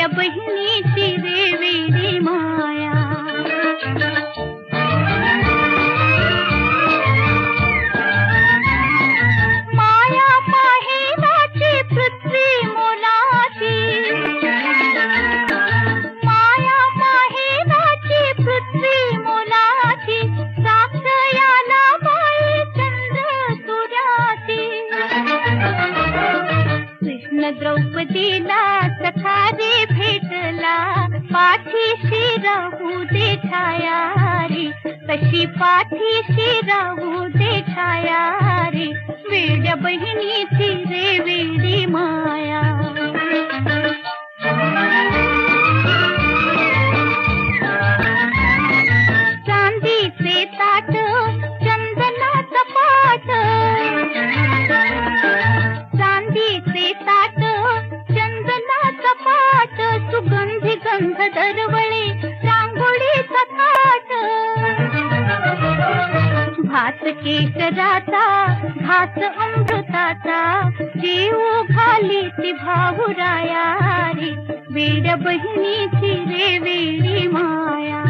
لبنی تیرے ویری مایا مایا پاہی پتری مولاتی مایا پاہی چند سوراتی کرشن دروپدی لا چاندی سے پاندی سے پپات ہاتھ کیاتا ہاتھ امدتا تھا جی االی تھی بھا رایا میرا بہنی تھی ری بی مایا